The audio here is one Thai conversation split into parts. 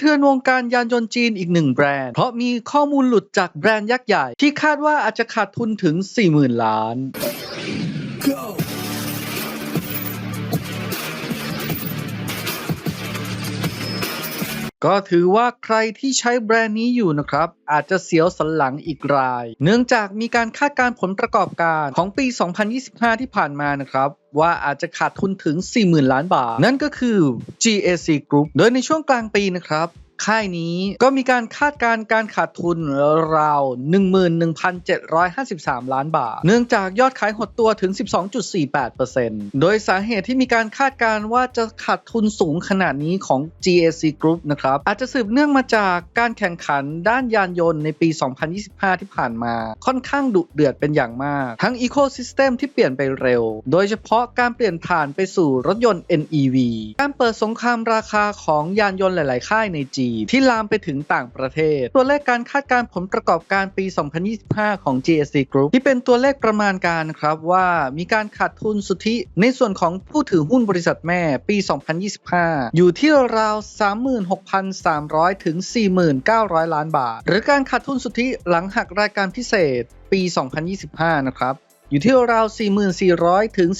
เทือนวงการยานยนต์จีนอีกหนึ่งแบรนด์ เพราะมีข้อมูลหลุดจากแบรนด์ยักษ์ใหญ่ ที่คาดว่าอาจจะขาดทุนถึง 40,000 ล้าน ก็ถือว่าใครที่ใช้แบรนด์นี้อยู่นะครับ อาจจะเสียวสันหลังอีกราย เนื่องจากมีการคาดการผลประกอบการของปี 2025 ที่ผ่านมานะครับว่าอาจจะขาดทุนถึง 40,000 ล้านบาท นั่นก็คือ GAC Group โดยในช่วงกลางปีนะครับ ค่ายนี้ก็มีการคาดการณ์การขาดทุนราว 11,753 ล้านบาท เนื่องจากยอดขายหดตัวถึง 12.48%โดยสาเหตุที่มีการคาดการณ์ว่าจะขาดทุนสูงขนาดนี้ของ GAC Group นะครับ อาจจะสืบเนื่องมาจากการแข่งขันด้านยานยนต์ในปี 2025 ที่ผ่านมา ค่อนข้างดุเดือดเป็นอย่างมาก ทั้ง Ecosystem ที่เปลี่ยนไปเร็ว โดยเฉพาะการเปลี่ยนผ่านไปสู่รถยนต์ NEV การเปิดสงครามราคาของยานยนต์หลาย ๆ ค่ายในจีนที่ลามไปถึงต่างประเทศ ตัวเลขการคาดการณ์ผลประกอบการปี 2025 ของ GSC Group ที่เป็นตัวเลขประมาณการครับว่ามีการขาดทุนสุทธิในส่วนของผู้ถือหุ้นบริษัทแม่ปี 2025 อยู่ที่ราว 36,300 ถึง 4,900 ล้านบาท หรือการขาดทุนสุทธิหลังหักรายการพิเศษปี 2025 นะครับ อยู่ที่ราว 4,400 ถึง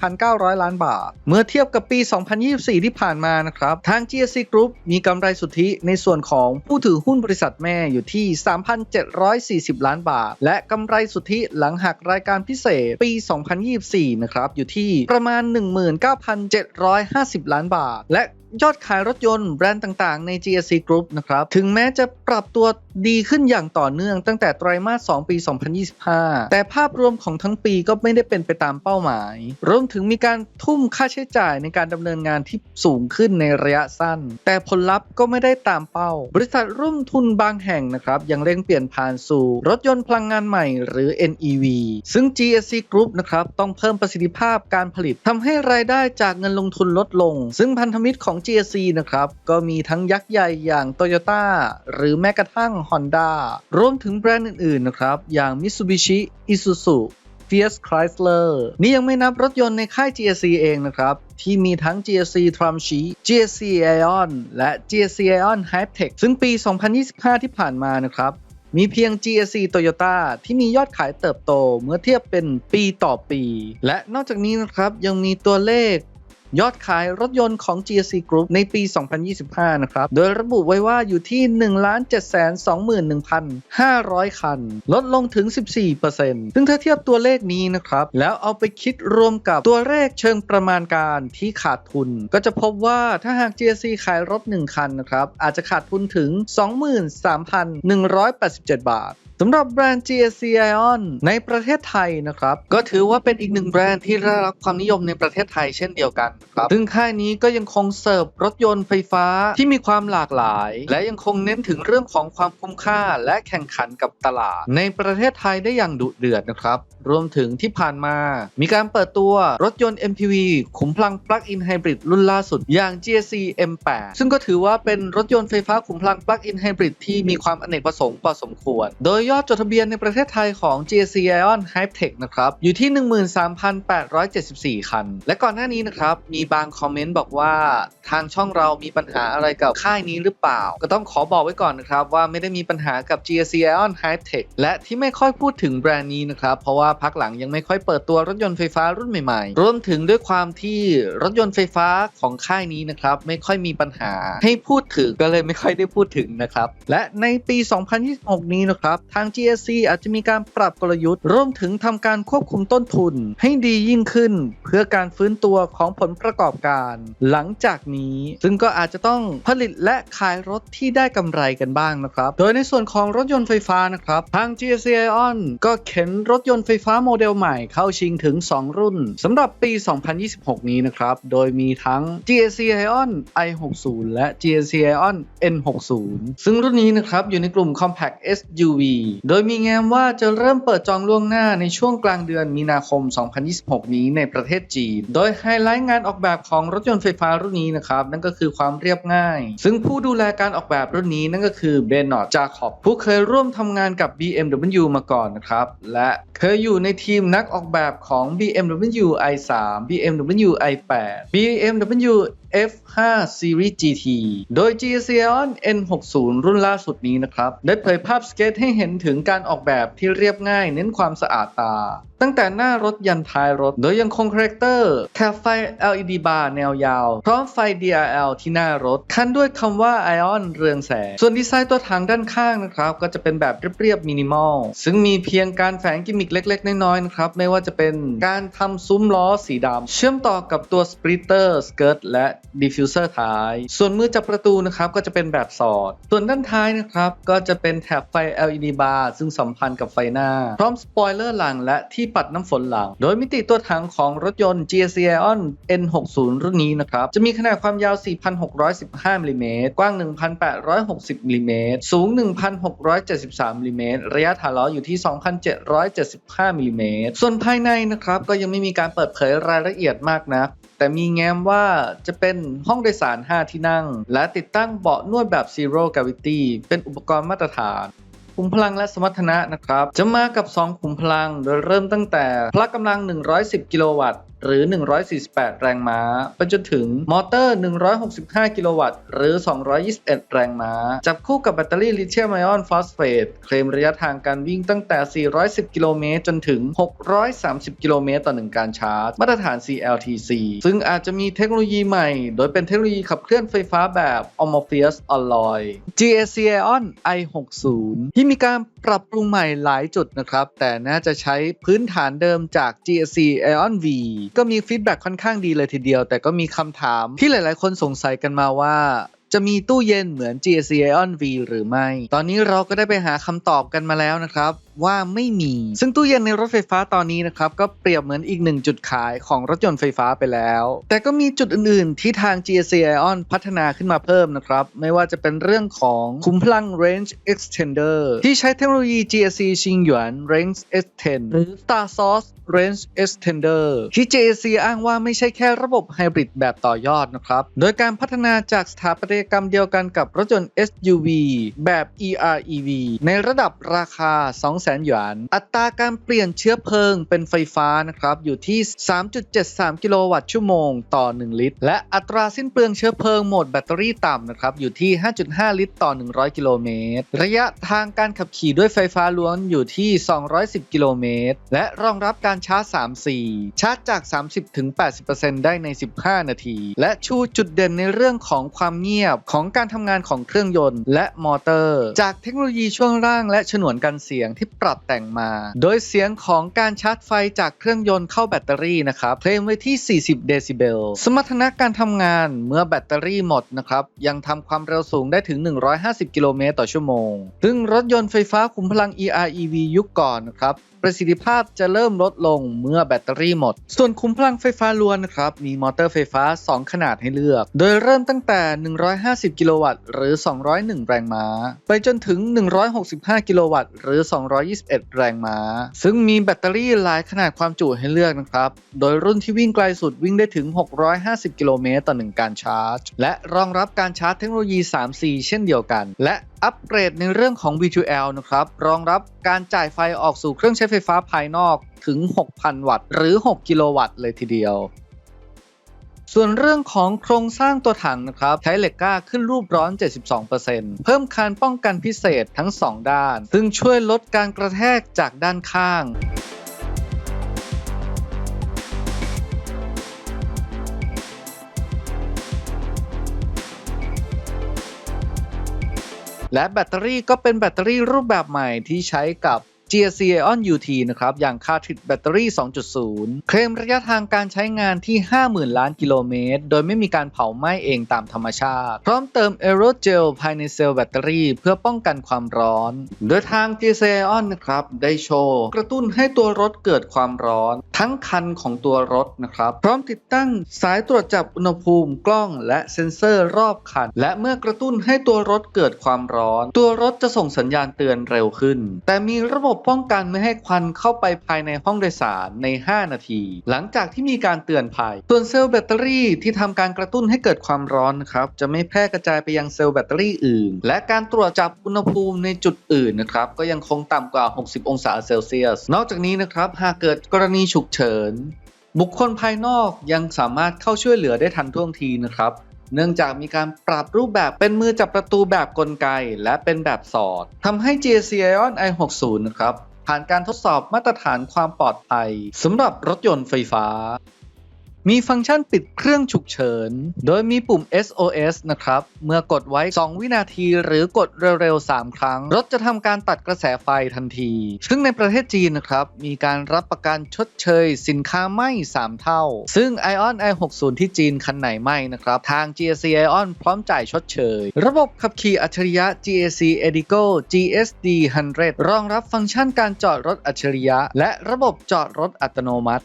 44,900 ล้านบาท เมื่อเทียบกับปี 2024 ที่ผ่านมานะครับ ทาง GSC Group มีกำไรสุทธิในส่วนของผู้ถือหุ้นบริษัทแม่อยู่ที่ 3,740 ล้านบาท และกำไรสุทธิหลังหักรายการพิเศษปี 2024 นะครับ อยู่ที่ประมาณ 19,750 ล้านบาท และ ยอดขายรถยนต์แบรนด์ต่างๆ ใน GSC Group นะครับ ถึงแม้จะปรับตัวดีขึ้นอย่างต่อเนื่องตั้งแต่ไตรมาส 2 ปี 2025 แต่ภาพรวมของทั้งปีก็ไม่ได้เป็นไปตามเป้าหมาย รวมถึงมีการทุ่มค่าใช้จ่ายในการดำเนินงานที่สูงขึ้นในระยะสั้น แต่ผลลัพธ์ก็ไม่ได้ตามเป้า บริษัทร่วมทุนบางแห่งนะครับยังเร่งเปลี่ยนผ่านสู่รถยนต์พลังงานใหม่หรือ NEV ซึ่ง GSC Group นะครับต้องเพิ่มประสิทธิภาพการผลิตทำให้รายได้จากเงินลงทุนลดลง ซึ่งพันธมิตรของ GSC นะครับ ก็มีทั้งยักษ์ใหญ่อย่าง Toyota หรือแม้กระทั่ง Honda รวมถึงแบรนด์อื่นๆนะครับ อย่าง Mitsubishi Isuzu Fiat Chrysler นี่ยังไม่นับรถยนต์ในค่าย GSC เองนะครับ ที่มีทั้ง GSC Tramshi GSC Aeon และ GSC Aeon Hightech ซึ่งปี 2025 ที่ผ่านมานะครับมีเพียง GSC Toyota ที่มียอดขายเติบโตเมื่อเทียบเป็นปีต่อปี และนอกจากนี้นะครับยังมีตัวเลข ยอดขายรถยนต์ของ GSC Group ในปี 2025 นะครับ โดยระบุไว้ว่าอยู่ที่ 1,721,500 คัน ลดลงถึง 14%ซึ่งถ้าเทียบตัวเลขนี้นะครับ แล้วเอาไปคิดรวมกับตัวเลขเชิงประมาณการที่ขาดทุน ก็จะพบว่าถ้าหาก GSC ขายรถ 1 คันนะครับ อาจจะขาดทุนถึง 23,187 บาทสำหรับแบรนด์ GSC Ion ในประเทศไทยนะครับ ก็ถือว่าเป็นอีกหนึ่งแบรนด์ที่ได้รับความนิยมในประเทศไทยเช่นเดียวกันซึ่งค่ายนี้ก็ยังคงเสิร์ฟรถยนต์ไฟฟ้าที่มีความหลากหลาย และยังคงเน้นถึงเรื่องของความคุ้มค่าและแข่งขันกับตลาด ในประเทศไทยได้อย่างดุเดือดนะครับ รวมถึงที่ผ่านมา มีการเปิดตัวรถยนต์ MPV ขุมพลัง Plug-in Hybrid รุ่นล่าสุดอย่าง GSC M8 ซึ่งก็ถือว่าเป็นรถยนต์ไฟฟ้าขุมพลัง Plug-in Hybrid ที่มีความอเนกประสงค์พอสมควร โดยยอดจดทะเบียนในประเทศไทยของ GSC Ion Hightech นะครับอยู่ที่ 13,874 คัน และก่อนหน้านี้นะครับมีบางคอมเมนต์บอกว่าทางช่องเรามีปัญหาอะไรกับค่ายนี้หรือเปล่า ก็ต้องขอบอกไว้ก่อนนะครับ ว่าไม่ได้มีปัญหากับ GSC Ion Hightech และที่ไม่ค่อยพูดถึงแบรนด์นี้นะครับ เพราะว่าพักหลังยังไม่ค่อยเปิดตัวรถยนต์ไฟฟ้ารุ่นใหม่ๆ รวมถึงด้วยความที่รถยนต์ไฟฟ้าของค่ายนี้นะครับ ไม่ค่อยมีปัญหาให้พูดถึงก็เลยไม่ค่อยได้พูดถึงนะครับ และในปี 2026 นี้นะครับ ทาง GSC อาจจะมีการปรับกลยุทธ์รวมถึงทำการควบคุมต้นทุน ให้ดียิ่งขึ้น เพื่อการฟื้นตัวของผลประกอบการ หลังจากนี้ซึ่งก็อาจจะต้องผลิตและขายรถที่ได้กำไรกันบ้างนะครับ โดยในส่วนของรถยนต์ไฟฟ้านะครับ ทาง GSC Ion ก็เข็นรถยนต์ไฟฟ้าโมเดลใหม่เข้าชิงถึง 2 รุ่นสำหรับปี 2026 นี้นะครับ โดยมีทั้ง GSC Ion i60 และ GSC Ion N60 ซึ่งรุ่นนี้นะครับอยู่ในกลุ่ม Compact SUV โดยมีแง้มว่าจะเริ่มเปิดจองล่วงหน้าในช่วงกลางเดือนมีนาคม 2026 นี้ในประเทศจีน โดยไฮไลท์งานออกแบบของรถยนต์ไฟฟ้ารุ่นนี้นะครับ นั่นก็คือความเรียบง่าย ซึ่งผู้ดูแลการออกแบบรุ่นนี้นั่นก็คือเบนนอร์จาคอบผู้เคยร่วมทำงานกับ BMW มาก่อนนะครับ และเคยอยู่ในทีมนักออกแบบของ BMW i3 BMW i8 BMW F5 Series GT โดย GSC Ion N60 รุ่นล่าสุดนี้นะครับ ได้เผยภาพสเก็ตให้เห็นถึงการออกแบบที่เรียบง่ายเน้นความสะอาดตา ตั้งแต่หน้ารถยันท้ายรถ โดยยังคงคาแรคเตอร์แถบไฟ LED bar แนวยาว พร้อมไฟ DRL ที่หน้ารถ คันด้วยคำว่า Ion เรืองแสง ส่วนดีไซน์ตัวถังด้านข้างนะครับ ก็จะเป็นแบบเรียบๆมินิมอล ซึ่งมีเพียงการแฝงกิมมิคเล็ก ๆ น้อยๆนะครับ ไม่ว่าจะเป็นการทำซุ้มล้อสีดำเชื่อมต่อกับตัวสปริตเตอร์สเกิร์ตและดิฟฟิวเซอร์ท้าย ส่วนมือจับประตูนะครับก็จะเป็นแบบสอด ส่วนด้านท้ายนะครับก็จะเป็นแถบไฟ LED bar ซึ่งสัมพันธ์กับไฟหน้า พร้อมสปอยเลอร์หลังและที่ปัดน้ำฝนหลัง โดยมิติตัวถังของรถยนต์ GSC Ion N60 รุ่นนี้นะครับจะมีขนาดความยาว 4,615มิลลิเมตรกว้าง 1,860มิลลิเมตรสูง 1,673มิลลิเมตรระยะฐานล้ออยู่ที่ 2,775มิลลิเมตรส่วนภายในนะครับก็ยังไม่มีการเปิดเผยรายละเอียดมากนัก แต่มีแง้มว่าจะเป็นห้องโดยสาร 5 ที่นั่ง และติดตั้งเบาะนวดแบบ Zero Gravity เป็นอุปกรณ์มาตรฐานขุมพลังและสมรรถนะนะครับ จะมากับ 2 ขุมพลังโดยเริ่มตั้งแต่พละกำลัง 110 กิโลวัตต์ หรือ 148 แรงม้า ไปจนถึงมอเตอร์ 165 กิโลวัตต์ หรือ 221 แรงม้า จับคู่กับแบตเตอรี่ลิเธียมไอออนฟอสเฟตเคลมระยะทางการวิ่งตั้งแต่ 410 กิโลเมตร จนถึง 630 กิโลเมตรต่อ 1 การชาร์จ มาตรฐาน CLTC ซึ่งอาจจะมีเทคโนโลยีใหม่ โดยเป็นเทคโนโลยีขับเคลื่อนไฟฟ้าแบบ Amorphous Alloy GSC Ion i60 ที่มีการปรับปรุงใหม่หลายจุดนะครับ แต่น่าจะใช้พื้นฐานเดิมจาก GSC Ion V ก็มีฟีดแบ็ค่อนข้างดีเลยทีเดียว แต่ก็มีคำถามที่หลายๆ คนสงสัยกันมาว่าจะมีตู้เย็นเหมือน GSC Ion V หรือไม่ ตอนนี้เราก็ได้ไปหาคำตอบกันมาแล้วนะครับ ว่าไม่มี ซึ่งตู้เย็นในรถไฟฟ้าตอนนี้นะครับก็เปรียบเหมือนอีกหนึ่งจุดขายของรถยนต์ไฟฟ้าไปแล้ว แต่ก็มีจุดอื่น ๆ ที่ทาง GSC Ion พัฒนาขึ้นมาเพิ่มนะครับ ไม่ว่าจะเป็นเรื่องของขุมพลัง Range Extender ที่ใช้เทคโนโลยี GSC ชิงหยวน Range Extend หรือ Star Source Range Extender ที่ JAC อ้างว่าไม่ใช่แค่ระบบไฮบริดแบบต่อยอดนะครับ โดยการพัฒนาจากสถาปัตยกรรมเดียวกันกับรถยนต์ SUV แบบ EREV ในระดับราคา 2 200,000 หยวน อัตราการเปลี่ยนเชื้อเพลิงเป็นไฟฟ้านะครับอยู่ที่ 3.73 กิโลวัตต์ชั่วโมงต่อ 1 ลิตร และอัตราสิ้นเปลืองเชื้อเพลิงโหมดแบตเตอรี่ต่ำนะครับอยู่ที่ 5.5 ลิตรต่อ 100 กิโลเมตร ระยะทางการขับขี่ด้วยไฟฟ้าล้วนอยู่ที่ 210 กิโลเมตร และรองรับการชาร์จ 3C ชาร์จจาก 30-80%ได้ใน 15 นาที และชูจุดเด่นในเรื่องของความเงียบของการทำงานของเครื่องยนต์และมอเตอร์ จากเทคโนโลยีช่วงล่างและฉนวนกันเสียงที่ปรับแต่งมา โดยเสียงของการชาร์จไฟจากเครื่องยนต์เข้าแบตเตอรี่นะครับเคลมไว้ที่ 40 เดซิเบล สมรรถนะการทำงานเมื่อแบตเตอรี่หมดนะครับยังทำความเร็วสูงได้ถึง 150 กิโลเมตรต่อชั่วโมง ซึ่งรถยนต์ไฟฟ้าขุมพลัง EREV ยุคก่อนนะครับประสิทธิภาพจะเริ่มลดลงเมื่อแบตเตอรี่หมด ส่วนคุ้มพลังไฟฟ้าล้วนนะครับ มีมอเตอร์ไฟฟ้า 2 ขนาดให้เลือก โดยเริ่มตั้งแต่ 150 กิโลวัตต์ หรือ 201 แรงม้า ไปจนถึง 165 กิโลวัตต์ หรือ 200 221 แรงม้า ซึ่งมีแบตเตอรี่หลายขนาดความจุให้เลือกนะครับ โดยรุ่นที่วิ่งไกลสุดวิ่งได้ถึง 650 กิโลเมตรต่อ 1 การชาร์จ และรองรับการชาร์จเทคโนโลยี 3C เช่นเดียวกัน และอัปเกรดในเรื่องของ V2L นะครับ รองรับการจ่ายไฟออกสู่เครื่องใช้ไฟฟ้าภายนอกถึง 6,000 วัตต์ หรือ 6 กิโลวัตต์เลยทีเดียว ส่วนเรื่องของโครงสร้างตัวถังนะครับใช้เหล็กก้าขึ้นรูปร้อน 72%เพิ่มคานป้องกันพิเศษทั้ง 2 ด้าน ซึ่งช่วยลดการกระแทกจากด้านข้างและแบตเตอรี่ก็เป็นแบตเตอรี่รูปแบบใหม่ที่ใช้กับ GSC Ion UT นะครับ อย่างคาทริดแบตเตอรี่ 2.0 เคลมระยะทางการใช้งานที่ 50,000 ล้านกิโลเมตร โดยไม่มีการเผาไหม้เองตามธรรมชาติ พร้อมเติม Aerogel ภายในเซลล์แบตเตอรี่ เพื่อป้องกันความร้อน โดยทาง GSC Ion นะครับ ได้โชว์ กระตุ้นให้ตัวรถเกิดความร้อน ทั้งคันของตัวรถนะครับ พร้อมติดตั้งสายตรวจจับอุณหภูมิกล้อง และเซ็นเซอร์รอบคัน และเมื่อกระตุ้นให้ตัวรถเกิดความร้อน ตัวรถจะส่งสัญญาณเตือนเร็วขึ้น แต่มีระบบป้องกันไม่ให้ควันเข้าไปภายในห้องโดยสารใน 5 นาที หลังจากที่มีการเตือนภัย ส่วนเซลล์แบตเตอรี่ที่ทำการกระตุ้นให้เกิดความร้อนครับจะไม่แพร่กระจายไปยังเซลล์แบตเตอรี่อื่น และการตรวจจับอุณหภูมิในจุดอื่นนะครับก็ยังคงต่ำกว่า 60 องศาเซลเซียส นอกจากนี้นะครับหากเกิดกรณีฉุกเฉินบุคคลภายนอกยังสามารถเข้าช่วยเหลือได้ทันท่วงทีนะครับ เนื่องจากมีการปรับรูปแบบเป็นมือจับประตูแบบกลไก และเป็นแบบสอดทำให้ GSC Ion i60 นะครับผ่านการทดสอบมาตรฐานความปลอดภัยสำหรับรถยนต์ไฟฟ้า มีฟังก์ชันปิดเครื่องฉุกเฉิน โดยมีปุ่ม SOS นะครับ เมื่อกดไว้ 2 วินาทีหรือกดเร็วๆ 3 ครั้ง รถจะทำการตัดกระแสไฟทันที ซึ่งในประเทศจีนนะครับ มีการรับประกันชดเชย สินค้าไหม้ 3 เท่า ซึ่ง Ion i60 ที่จีนคันไหนไหม้นะครับ ทาง GSC Ion พร้อมจ่ายชดเชย ระบบขับขี่อัจฉริยะ GAC Edigo GSD 100รองรับฟังก์ชันการจอดรถอัจฉริยะ และระบบจอดรถอัตโนมัติ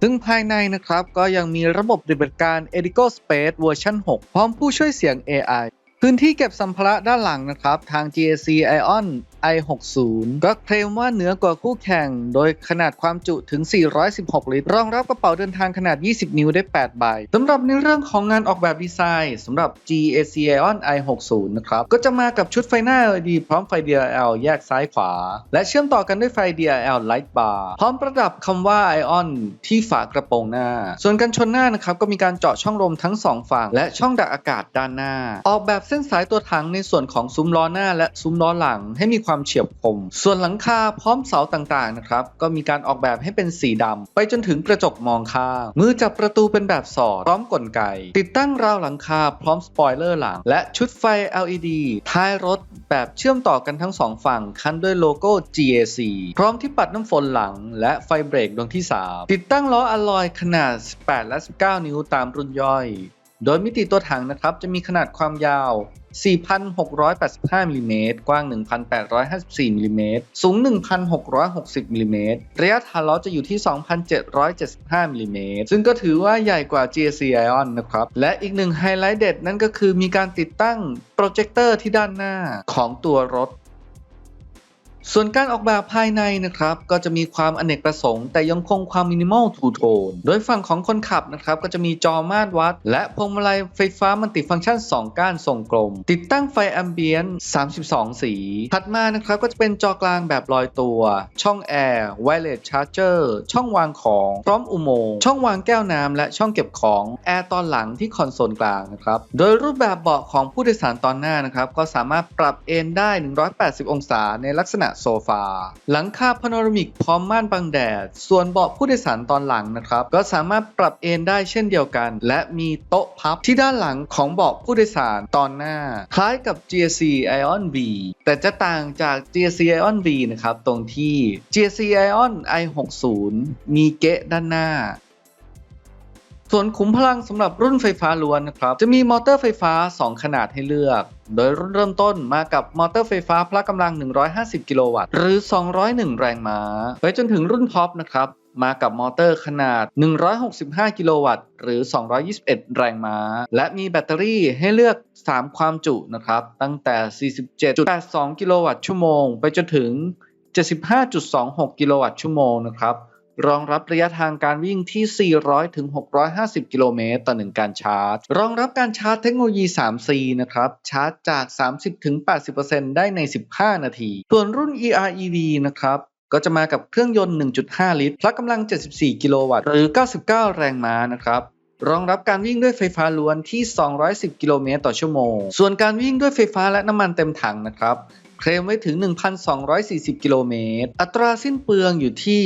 ซึ่งภายในนะครับก็ยังมีระบบปฏิบัติการ Edico Space เวอร์ชัน6 พร้อมผู้ช่วยเสียง AI พื้นที่เก็บสัมภาระด้านหลังนะครับ ทาง GAC Ion i60 ก็เคลมว่าเหนือกว่าคู่แข่ง โดยขนาดความจุถึง 416 ลิตร รองรับกระเป๋าเดินทางขนาด 20 นิ้วได้ 8 ใบสำหรับในเรื่องของงานออกแบบดีไซน์สำหรับ GAC Ion i60 นะครับ ก็จะมากับชุดไฟหน้า LED พร้อมไฟ DRL แยกซ้ายขวา และเชื่อมต่อกันด้วยไฟ DRL Light Bar พร้อมประดับคำว่า Ion ที่ฝากระโปรงหน้า ส่วนกันชนหน้านะครับก็มีการเจาะช่องลมทั้งสองฝั่งและช่องดักอากาศด้านหน้า ออกแบบเส้นสายตัวถังในส่วนของซุ้มล้อหน้าและซุ้มล้อหลังให้มีความเฉียบคม ส่วนหลังคาพร้อมเสาต่างๆนะครับก็มีการออกแบบให้เป็นสีดำไปจนถึงกระจกมองข้างมือจับประตูเป็นแบบสอดพร้อมกลไก ติดตั้งราวหลังคาพร้อมสปอยเลอร์หลัง และชุดไฟ LED ท้ายรถแบบเชื่อมต่อกันทั้งสองฝั่งคันด้วยโลโก้ GAC พร้อมที่ปัดน้ำฝนหลัง และไฟเบรกดวงที่ 3 ติดตั้งล้ออะลอยขนาด 18 และ 19 นิ้วตามรุ่นย่อย โดยมิติตัวถังนะครับจะมีขนาดความยาว 4,685มิลลิเมตร กว้าง 1,854มิลลิเมตร สูง 1,660มิลลิเมตร ระยะฐานล้อจะอยู่ที่ 2,775มิลลิเมตร ซึ่งก็ถือว่าใหญ่กว่า GSC Ion นะครับ และอีกหนึ่งไฮไลท์เด็ดนั่นก็คือมีการติดตั้งโปรเจคเตอร์ที่ด้านหน้าของตัวรถ ส่วนการออกแบบภายในนะครับ ก็จะมีความอเนกประสงค์ แต่ยังคงความมินิมอลทูโทน โดยฝั่งของคนขับนะครับ ก็จะมีจอมาตรวัด และพวงมาลัยไฟฟ้ามันติฟังก์ชัน 2 ก้านทรงกลม ติดตั้งไฟแอมเบียนต์32 สี ถัดมานะครับก็จะเป็นจอกลางแบบลอยตัว ช่องแอร์ไวเลสชาร์เจอร์ช่องวางของ พร้อมอุโมงค์ช่องวางแก้วน้ำและช่องเก็บของแอร์ตอนหลังที่คอนโซลกลางนะครับโดยรูปแบบเบาะของผู้โดยสารตอนหน้านะครับก็สามารถปรับเอนได้ 180 องศาในลักษณะโซฟา หลังคาพาโนรามิกพร้อมม่านบังแดด ส่วนเบาะผู้โดยสารตอนหลังนะครับ ก็สามารถปรับเอนได้เช่นเดียวกัน และมีโต๊ะพับที่ด้านหลังของเบาะผู้โดยสารตอนหน้า คล้ายกับ GSC Ion V แต่จะต่างจาก GSC Ion V นะครับ ตรงที่ GSC Ion i60 มีเกะด้านหน้า ส่วนขุมพลังสำหรับรุ่นไฟฟ้าล้วนนะครับ จะมีมอเตอร์ไฟฟ้า 2 ขนาดให้เลือก โดยรุ่นเริ่มต้นมากับมอเตอร์ไฟฟ้าพละกำลัง 150 กิโลวัตต์ หรือ 201 แรงม้า ไปจนถึงรุ่นท็อปนะครับมากับมอเตอร์ขนาด 165 กิโลวัตต์ หรือ 221 แรงม้า และมีแบตเตอรี่ให้เลือก 3 ความจุนะครับ ตั้งแต่ 47.82 กิโลวัตต์ชั่วโมง ไปจนถึง 75.26 กิโลวัตต์ชั่วโมงนะครับ รองรับระยะทางการวิ่งที่ 400 ถึง 650 กิโลเมตรต่อหนึ่งการชาร์จ รองรับการชาร์จเทคโนโลยี 3C นะครับ ชาร์จจาก 30 ถึง 80%ได้ใน 15 นาที ส่วนรุ่น EREV นะครับก็จะมากับเครื่องยนต์ 1.5 ลิตรพละกำลัง 74 กิโลวัตต์ หรือ 99 แรงม้านะครับ รองรับการวิ่งด้วยไฟฟ้าล้วนที่ 210 กิโลเมตรต่อชั่วโมง ส่วนการวิ่งด้วยไฟฟ้าและน้ำมันเต็มถังนะครับ เคลมไว้ถึง 1,240 กิโลเมตร อัตราสิ้นเปลืองอยู่ที่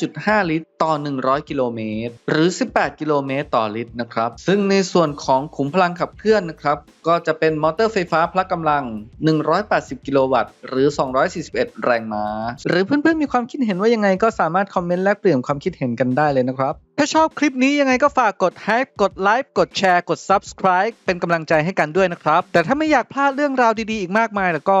5.5 ลิตร ต่อ 100 กิโลเมตร หรือ 18 กิโลเมตร ต่อลิตรนะครับ ซึ่งในส่วนของขุมพลังขับเคลื่อนนะครับ ก็จะเป็นมอเตอร์ไฟฟ้าพละกำลัง 180 กิโลวัตต์ หรือ 241 แรงม้า หรือเพื่อนๆ มีความคิดเห็นว่ายังไงก็สามารถคอมเมนต์แลกเปลี่ยนความคิดเห็นกันได้เลยนะครับถ้าชอบคลิปนี้ยังไงก็ฝากกด h กดไลค์กดแชร์กด Subscribe เป็นกำลังใจให้กันด้วยนะครับ แต่ถ้าไม่อยากพลาดเรื่องราวดีๆ อีกมากมายแล้วก็